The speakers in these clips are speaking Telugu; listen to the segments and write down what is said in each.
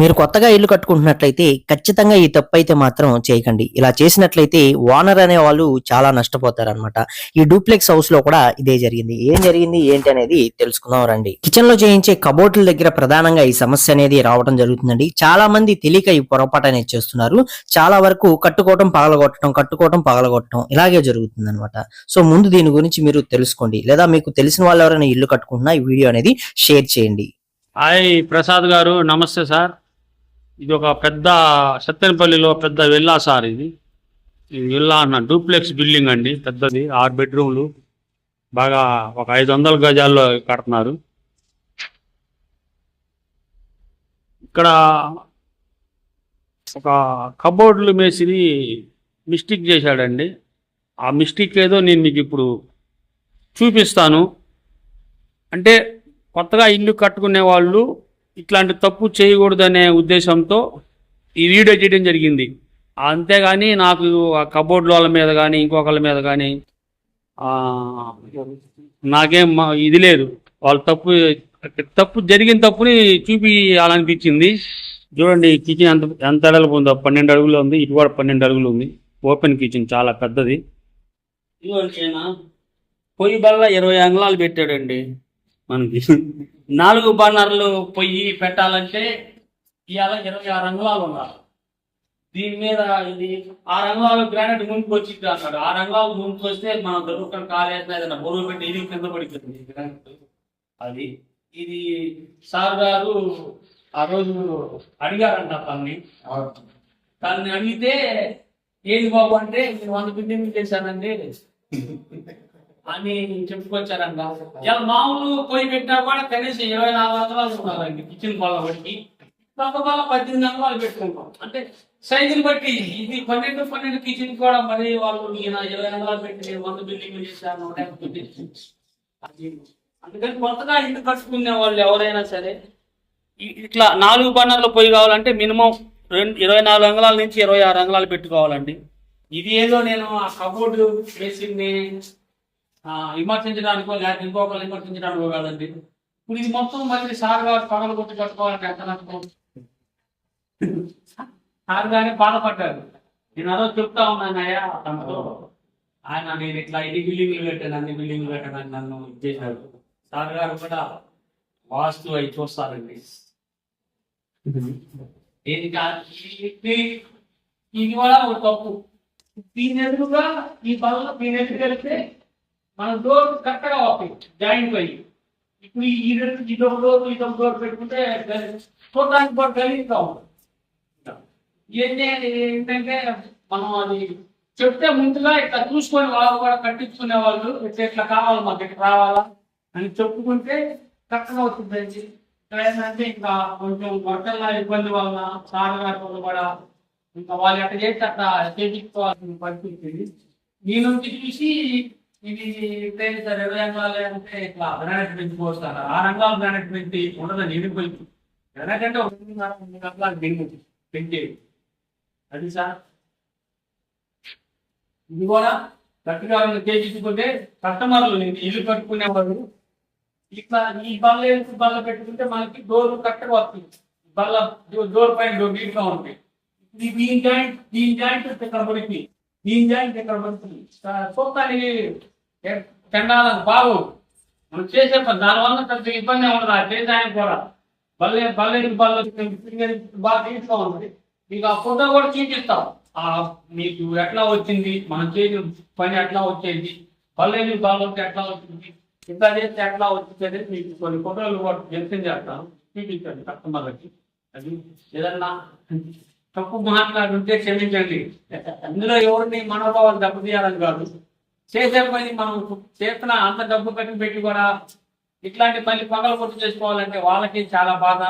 మీరు కొత్తగా ఇల్లు కట్టుకుంటున్నట్లయితే ఖచ్చితంగా ఈ తప్పు అయితే మాత్రం చేయకండి. ఇలా చేసినట్లయితే ఓనర్ అనే వాళ్ళు చాలా నష్టపోతారనమాట ఈ డూప్లెక్స్ హౌస్లో కూడా ఇదే జరిగింది. ఏం జరిగింది? ఏంటి అనేది తెలుసుకుందాం రండి. కిచెన్లో చేయించే కబోర్డుల దగ్గర ప్రధానంగా ఈ సమస్య అనేది రావడం జరుగుతుందండి. చాలా మంది తెలియక ఈ పొరపాటు అనేది చేస్తున్నారు. చాలా వరకు కట్టుకోవటం పగలగొట్టడం కట్టుకోవటం పగలగొట్టడం ఇలాగే జరుగుతుంది అనమాట సో ముందు దీని గురించి మీరు తెలుసుకోండి. లేదా మీకు తెలిసిన వాళ్ళు ఎవరైనా ఇల్లు కట్టుకుంటున్నా ఈ వీడియో అనేది షేర్ చేయండి. హాయ్ ప్రసాద్ గారు. నమస్తే సార్. ఇది ఒక పెద్ద సత్తెనపల్లిలో పెద్ద విల్లా సార్ ఇది. విల్లా అన్న డూప్లెక్స్ బిల్డింగ్ అండి పెద్దది ఆరు బెడ్రూమ్లు బాగా ఒక ఐదు వందల గజాల్లో కడుతున్నారు. ఇక్కడ ఒక కబోర్డులు మేసిది మిస్టేక్ చేశాడండి. ఆ మిస్టేక్ ఏదో నేను మీకు ఇప్పుడు చూపిస్తాను. అంటే కొత్తగా ఇల్లు కట్టుకునే వాళ్ళు ఇట్లాంటి తప్పు చేయకూడదనే ఉద్దేశంతో ఈ వీడియో చేయడం జరిగింది. అంతేగాని నాకు ఆ కబోర్డ్ వాళ్ళ మీద కానీ ఇంకొకళ్ళ మీద కానీ నాకేం మా- ఇది లేదు. వాళ్ళ తప్పు తప్పు జరిగిన తప్పుని చూపించాలనిపించింది చూడండి కిచెన్ ఎంత ఎంత అడుగులు ఉందో. పన్నెండు అడుగులు ఉంది. ఇటు కూడా పన్నెండు అడుగులు ఉంది. ఓపెన్ కిచెన్ చాలా పెద్దది. పొయ్యి బల్ల ఇరవై అంగళాలు పెట్టాడండి. మనకి. నాలుగు బర్నర్లు పొయ్యి పెట్టాలంటే ఇవాళ ఇరవై ఆరు అంగుళాలు ఉన్నారు. దీని మీద ఇది ఆరు అంగుళాలు గ్రానైట్ ముందుకు వచ్చింది అన్నాడు. ఆరు అంగుళాలు ముందుకు వస్తే మనం దొరుకుతున్న కాలేసిన ఏదైనా బరువు పెట్టి ఇది కింద పడిపోతుంది. గ్రానైట్. అది ఇది సార్ గారు ఆ రోజు అడిగారంట తన్ని. తనని అడిగితే ఏది బాబు అంటే నేను వంద బిల్డింగ్ చేశానండి. అని చెప్పుకొచ్చారంట. ఇలా మామూలు పోయి పెట్టినా కూడా కనీసం ఇరవై నాలుగు వందలు ఉండాలండి. కిచెన్ బల్ల బట్టి పక్క బల్ల పద్దెనిమిది వందలు పెట్టుకుంటాం అంటే సైజుని బట్టి ఇది పన్నెండు పన్నెండు కిచెన్ కూడా మరి వాళ్ళు ఈయన ఇరవై వందలు పెట్టి నేను వంద బిల్డింగ్ చేశాను అందుకని కొత్తగా ఇల్లు కట్టుకునే వాళ్ళు ఎవరైనా సరే ఇట్లా నాలుగు బన్నర్లు పొయ్యి కావాలంటే మినిమం రెండు ఇరవై నాలుగు అంగళాల నుంచి ఇరవై ఆరు అంగళాలు పెట్టుకోవాలండి. ఇది ఏదో నేను ఆ కబోర్డు వేసింది విమర్శించడానికో లేకపోతే ఇంకొకరు విమర్శించడానికో కాదండి. ఇప్పుడు ఇది మొత్తం మళ్ళీ సార్ గారు పగలు కొట్టి కట్టుకోవాలంటే ఎంత నష్టం? సార్ గారే బాధపడ్డారు. నేను అదో చెప్తా ఉన్నాను అయ్యా తనతో ఆయన నేను ఇట్లా ఇది బిల్డింగ్లు పెట్టాను అన్ని బిల్డింగ్లు పెట్టాను నన్ను చేశారు. సార్ గారు కూడా వాస్తు అవి చూస్తారండి. ఇది కాదు. ఇది ఇది కూడా ఒక తప్పు. దీని ఎదురుగా ఈ బల్ల దీని ఎదురు కలిపితే మన డోర్ కరెక్ట్గా వస్తాయి జాయింట్ అయ్యి. ఇప్పుడు ఈ రెండు ఇదొక డోర్ ఇదొక డోర్ పెట్టుకుంటే చూడడానికి కూడా కలిగిస్తా ఉంటుంది. ఏంటంటే మనం అది చెప్తే ముందుగా ఇట్లా చూసుకొని వాళ్ళు కూడా కట్టించుకునే వాళ్ళు ఇట్లా ఇట్లా కావాలి మాకు ఇట్లా రావాలా అని చెప్పుకుంటే కరెక్ట్గా అవుతుందండి ఇక్కడ ఏంటంటే ఇంకా కొంచెం వర్షాల ఇబ్బంది వలన సార్ గారి కూడా ఇంకా వాళ్ళు ఎట్లా చేస్తే అట్లా చేయించుకోవాల్సిన పరిస్థితి ఇది. నుంచి చూసి ఇది ట్రైన్ సార్ ఇరవై రంగాలు అంటే ఇట్లా గ్రానైట్ పోస్తారు ఆ రంగాలు గ్రానైట్ పెంచి ఉండదని ఎడిపోయి గ్రానైట్ అంటే ఒక రంగాలు పెంచేది అది సార్. ఇది కూడా గట్టిగా చేయించుకుంటే కస్టమర్లు ఇల్లు కట్టుకునేవాళ్ళు. ఇట్లా ఈ బల్ల ఎందుకు బల్ల పెట్టుకుంటే మనకి డోర్ కరెక్ట్గా వస్తుంది. బల్ల డోర్ పైన డోర్ నీట్గా ఉంటాయి. దీని జాయింట్ దీని జాయింట్ కనబడింది పడుతుంది జాయింట్ ఇక్కడ పడుతుంది చూస్తానికి తినాలని బాగు మనం చేసే పని దానివల్ల పెద్ద ఇబ్బంది ఉండదు ఆ చేసానికి కూడా. బల్లే బల్లే బల్ల బాగా నీట్గా ఉంటుంది మీకు ఆ ఫోటో కూడా చూపిస్తాం. ఆ మీకు ఎట్లా వచ్చింది మనం చేసిన పని ఎట్లా వచ్చేది బల్లేని బాగా ఎట్లా వచ్చింది ఇంత చేస్తే ఎట్లా వచ్చింది అనేది మీకు కొన్ని ఫోటోలు కూడా మెన్షన్ చేస్తాను. చూపించండి కస్టమర్లకి. అది ఏదన్నా తప్పు మాట్లాడుంటే క్షమించండి. అందులో ఎవరిని మనోభావాలు దెబ్బతీయాలని కాదు. చేసే పని మనం చేస్తున్న అంత డబ్బు కట్టి పెట్టి కూడా ఇట్లాంటి పని పగల కొట్టు చేసుకోవాలంటే వాళ్ళకి చాలా బాధ.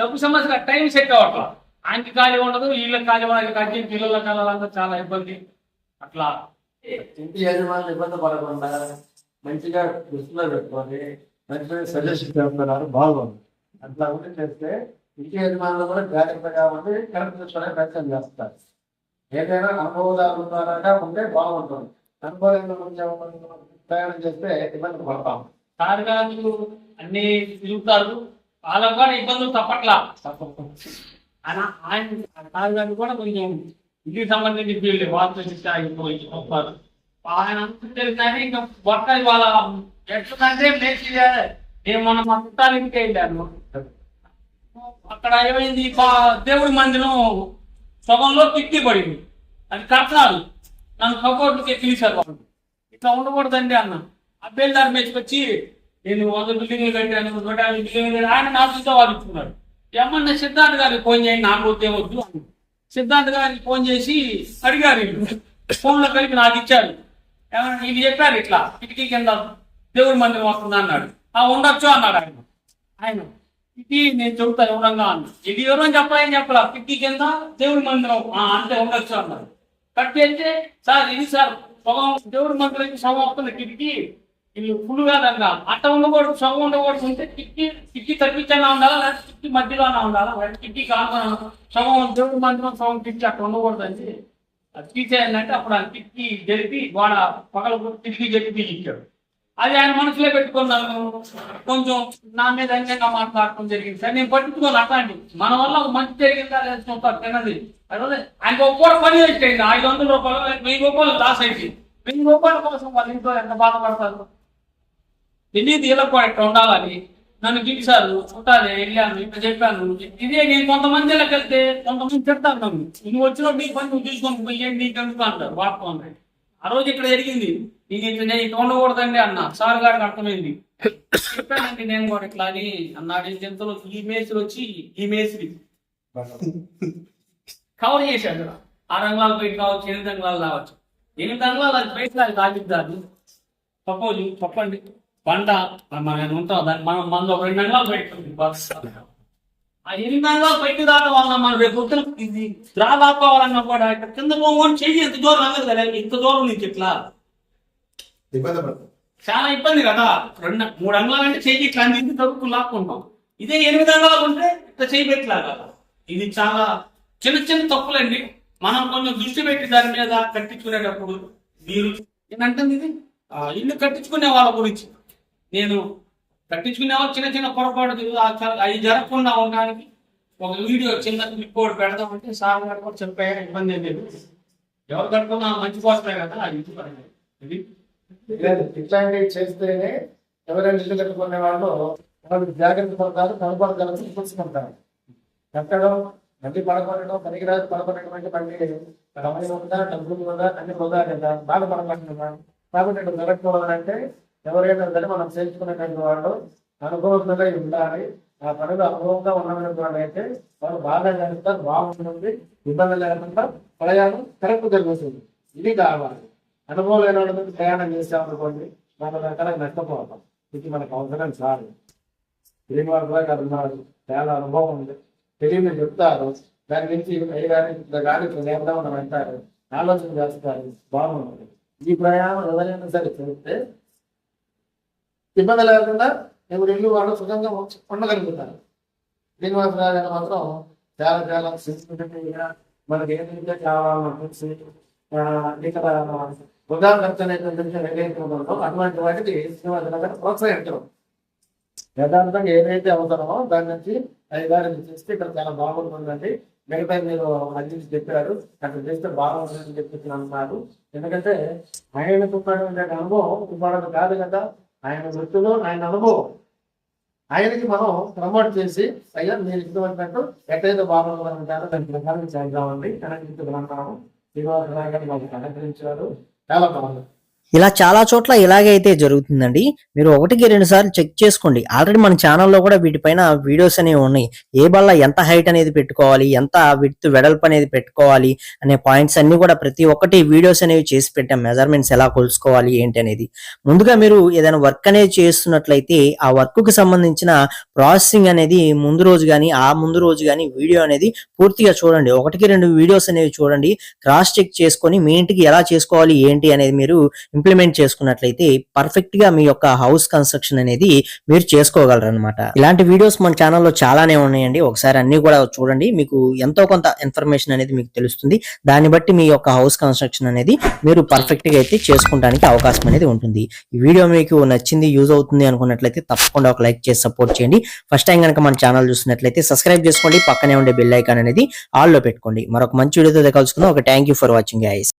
డబ్బు సమస్య టైం సెట్ అవ్వట్లా. ఆయనకి ఖాళీ ఉండదు వీళ్ళకి ఖాళీ వాళ్ళకి కట్టి పిల్లల కళ్ళంతా చాలా ఇబ్బంది. అట్లా. ఇంటి యజమానులు ఇబ్బంది పడకుండా మంచిగా దృష్టిలో పెట్టుకొని మంచిగా సజెషన్ చేస్తున్నారు. బాగుంది. అట్లా ఉంటే చేస్తే ఇంటి యజమానులు కూడా జాగ్రత్తగా ఉండి కరెక్ట్ చూసుకునే ప్రయత్నం చేస్తారు. ఏదైనా అనుభవదారుల ద్వారా ఉంటే బాగుంటుంది. అనుభవం కొంచెం ప్రయాణం చేస్తే ఇబ్బంది పడతాం. సార్ అన్ని తిరుగుతారు. వాళ్ళకు కూడా ఇబ్బందులు తప్పట్లా. ఆయన ఆయన కూడా కొంచెం ఇంటికి సంబంధించి ఫీల్డ్ వాస్తు చెప్పారు ఆయన గొప్పలు. కానీ ఇంకా వర్క్ వాళ్ళ ఎట్లా అంటే నేను మొన్న మా చుట్టాల ఇంటికి వెళ్ళాను. అక్కడ ఏమైంది? దేవుడి మందిరం సగంలో తిట్టి పడింది అది కట్టాలి నన్ను కబోర్డుకి పిలిచారు వాళ్ళు. ఇట్లా ఉండకూడదండి అన్న. అబ్బాయి దాని మీదకి వచ్చి నేను వంద బిల్డింగ్లు కట్టాను నూట బిల్డింగ్లు కట్టాను. ఆయన నాతో వాదిస్తున్నారు ఏమన్నా సిద్ధార్థ్ గారికి ఫోన్ చేయండి నాకు ఉద్యోగం వద్దు అన్నాడు. సిద్ధార్థ్ గారికి ఫోన్ చేసి అడిగారు ఫోన్లో కలిపి నాకు ఇచ్చారు. ఏమన్నా ఇది చెప్పారు ఇట్లా? కిటికీ కింద దేవుడి మందిరం వస్తుంది అన్నాడు. ఆ ఉండొచ్చు అన్నాడు ఆయన. ఆయన ఇది నేను చెబుతా వివరంగా అన్న. ఇది ఎవరో చెప్పాలని చెప్పాల పిక్కి కింద దేవుడి మందిరం. ఆ, అంతే ఉండొచ్చు అన్నారు. కట్ చేస్తే సార్ ఇది సార్ సగం దేవుడి మందిరం సగం వస్తుంది కిటికీ. ఇది ఫుల్ కాదన్నా అట్ట ఉండకూడదు సగం ఉండకూడదు ఉంటే కిటికీ కిటికీ తగ్గించైనా ఉండాలా లేకపోతే కిటికీ మధ్యలోనే ఉండాలా? కిటికీ కాకుండా సగం దేవుడి మందిరం సగం కిటికీ అట్ట ఉండకూడదు అని అది తీసేయాలంటే అప్పుడు ఆ కిటికీ జరిపి వాడ పగల కిటికీ జరిపి ఇచ్చాడు అది ఆయన మనసులో పెట్టుకున్నాను. కొంచెం నా మీద అన్యంగా మాట్లాడటం జరిగింది. సరే నేను పట్టించుకోను అట్లాంటి. మన వల్ల ఒక మంచి జరిగిందా లేదా చూస్తారు తిన్నది. అదే ఆయనకు ఒక పని వేస్ట్ అయింది. ఐదు వందల రూపాయలు వెయ్యి రూపాయలు లాస్ అయింది. వెయ్యి రూపాయల కోసం వాళ్ళ ఇంట్లో ఎంత బాధపడతారు? తెలియదు ఇలా కూడా ఇట్లా ఉండాలని నన్ను పిలిచారు. చూడాలి వెళ్ళాను ఇట్లా చెప్పాను. ఇదే నేను కొంతమంది ఇలా వెళ్తే కొంతమంది చెప్తాను నన్ను. నువ్వు వచ్చినప్పుడు నీ పని నువ్వు చూసుకొని పోయి నీకు ఎందుకు అంటారు వాడుకోండి. ఆ రోజు ఇక్కడ జరిగింది. నీకు ఇట్లా నేను ఇట్లా ఉండకూడదండి అన్న. సార్ గారికి అర్థమైంది. చెప్పానండి నేను కూడా ఇట్లా అని అన్నాడు జంతువులు ఈ మేస్త్రి వచ్చి ఈ మేస్త్రి. కవర్ చేశాడు ఆ రంగులాలు బయట కావచ్చు ఎనిమిది రంగులాలు రావచ్చు ఎనిమిది రంగులాలు అది బయట రాదు సపోజ్ చెప్పండి. పంట మనం ఉంటాం దాన్ని మనం మనలో ఒక రెండు రంగులాలు బయట బస్. ఆ ఎనిమిది రంగులాలు బయట దాటం వల్ల మనం రేపు పొద్దున ఇది రాలాకోవాలన్నా కూడా ఇక్కడ కింద పోగొని చెయ్యి ఎంత దూరం రంగదు కదా. ఇంత దూరం నుంచి ఇట్లా ఇబ్బంది పడుతుంది చాలా ఇబ్బంది కదా. రెండు మూడు అంగుళాలు అంటే చెయ్యి ఇట్లా అందించి తరుపు లాక్కుంటాం. ఇదే ఎనిమిది అంగుళాలు ఉంటే ఇట్లా చెయ్యి కదా ఇది చాలా చిన్న చిన్న తప్పులండి. మనం కొంచెం దృష్టి పెట్టి దాని మీద కట్టించుకునేటప్పుడు మీరు ఏంటంటుంది ఇది ఆ, ఇల్లు కట్టించుకునే వాళ్ళ గురించి. నేను కట్టించుకునే వాళ్ళు చిన్న చిన్న పొరపాటు ఆ అవి జరగకుండా ఉండడానికి ఒక వీడియో చిన్న క్లిప్ పెడదాం పెడదామంటే సార్ గారు కూడా చెప్పారు ఇబ్బంది ఏం లేదు. ఎవరు కట్టుకున్నా మంచి కోసమే కదా అది ఇది ఇది లేదు ఇట్లాంటివి చేస్తేనే ఎవరైనా ఇల్లు కట్టుకునే వాళ్ళు వాళ్ళు జాగ్రత్త పడతారు కనపడగలరు చూసుకుంటారు. కట్టడం మళ్ళీ పడకొనడం పనికిరాదు పడకొనటువంటి మళ్ళీ సమయం ఉందా డబ్బులు ఉందా అన్ని వృధా కదా బాధపడకుండా కాబట్టి ఇక్కడ జరగకూడదంటే ఎవరైనా సరే మనం చేర్చుకునేటువంటి వాళ్ళు అనుభవంగా ఉండాలి. ఆ పనులు అనుభవంగా ఉన్నటువంటి వాళ్ళు అయితే వాళ్ళు బాగా జరుగుతారు బాగుంటుంది ఇబ్బంది లేకుండా ప్రయాణం కరెక్ట్ జరుగుతుంది. ఇది కావాలి. అనుభవం లేని వాళ్ళ మీద ప్రయాణం చేసామనుకోండి మన రకాల నష్టపోతాం ఇది మనకు అవసరం చాలు శ్రీనివాస గారు ఉన్నారు. చాలా అనుభవం ఉంది. తెలియని చెప్తారు. దాని నుంచి అయ్యగారి ఇట్లా గాలి ఇట్లా లేపుదామని అంటారు. ఆలోచన చేస్తారు. బాగుంటుంది. ఈ ప్రయాణం ఎవరైనా సరే చేస్తే ఇబ్బంది లేకుండా ఎవరు ఇల్లు వాళ్ళు సుఖంగా ఉండగలుగుతారు. శ్రీనివాస గారు మాత్రం చాలా చాలా సిస్టమేటిక్గా మనకి ఏదైతే కావాలన్నా చూసి ఇక్కడ వృధా ఖర్చు అటువంటి వాటికి శ్రీనివాసరావు ప్రోత్సహించడం. ఏదైతే అవసరమో దాని నుంచి అధికారులు చేస్తే ఇక్కడ చాలా బాగుంటుందండి మిగతా మీరు అందించి చెప్పారు అక్కడ చేస్తే బాగుంటుందని చెప్పి అన్నారు ఎందుకంటే ఆయన ఉండే అనుభవం మనకు కాదు కదా ఆయన వృత్తిలో ఆయన అనుభవం. ఆయనకి మనం ప్రమోట్ చేసి అయ్యా మీరు ఇచ్చినట్టు ఎట్లయితే బాగుంటుందంటారో దాని ప్రకారం చేద్దామండి కనెక్టించుకున్నాము శ్రీనివాసరావు గారు మాకు కనెక్టించారు చాలా బాగుంది ఇలా చాలా చోట్ల ఇలాగే అయితే జరుగుతుందండి. మీరు ఒకటికి రెండు సార్లు చెక్ చేసుకోండి. ఆల్రెడీ మన ఛానల్లో కూడా వీటిపైన వీడియోస్ అనేవి ఉన్నాయి. ఏ బల్ల ఎంత హైట్ అనేది పెట్టుకోవాలి ఎంత విత్ వెడల్పు అనేది పెట్టుకోవాలి అనే పాయింట్స్ అన్ని కూడా ప్రతి ఒక్కటి వీడియోస్ అనేవి చేసి పెట్టాం. మెజర్మెంట్స్ ఎలా కొలుసుకోవాలి ఏంటి అనేది. ముందుగా మీరు ఏదైనా వర్క్ అనేది చేస్తున్నట్లయితే ఆ వర్క్కు సంబంధించిన ప్రాసెసింగ్ అనేది ముందు రోజు కానీ ఆ ముందు రోజు కానీ వీడియో అనేది పూర్తిగా చూడండి. ఒకటికి రెండు వీడియోస్ అనేవి చూడండి. క్రాస్ చెక్ చేసుకొని మీ ఇంటికి ఎలా చేసుకోవాలి ఏంటి అనేది మీరు ఇంప్లిమెంట్ చేసుకున్నట్లయితే పర్ఫెక్ట్గా మీ యొక్క హౌస్ కన్స్ట్రక్షన్ అనేది మీరు చేసుకోగలరు అనమాట ఇలాంటి వీడియోస్ మన ఛానల్లో చాలానే ఉన్నాయండి. ఒకసారి అన్ని కూడా చూడండి. మీకు ఎంతో కొంత ఇన్ఫర్మేషన్ అనేది మీకు తెలుస్తుంది. దాన్ని బట్టి మీ యొక్క హౌస్ కన్స్ట్రక్షన్ అనేది మీరు పర్ఫెక్ట్గా అయితే చేసుకోవడానికి అవకాశం అనేది ఉంటుంది. ఈ వీడియో మీకు నచ్చింది యూజ్ అవుతుంది అనుకున్నట్లయితే తప్పకుండా ఒక లైక్ చేసి సపోర్ట్ చేయండి. ఫస్ట్ టైం కనుక మన ఛానల్ చూసినట్లయితే సబ్స్క్రైబ్ చేసుకోండి. పక్కనే ఉండే బెల్ ఐకాన్ అనేది ఆల్లో పెట్టుకోండి. మరొక మంచి వీడియోతో కలుసుకుందాం. ఒక thank you for watching ice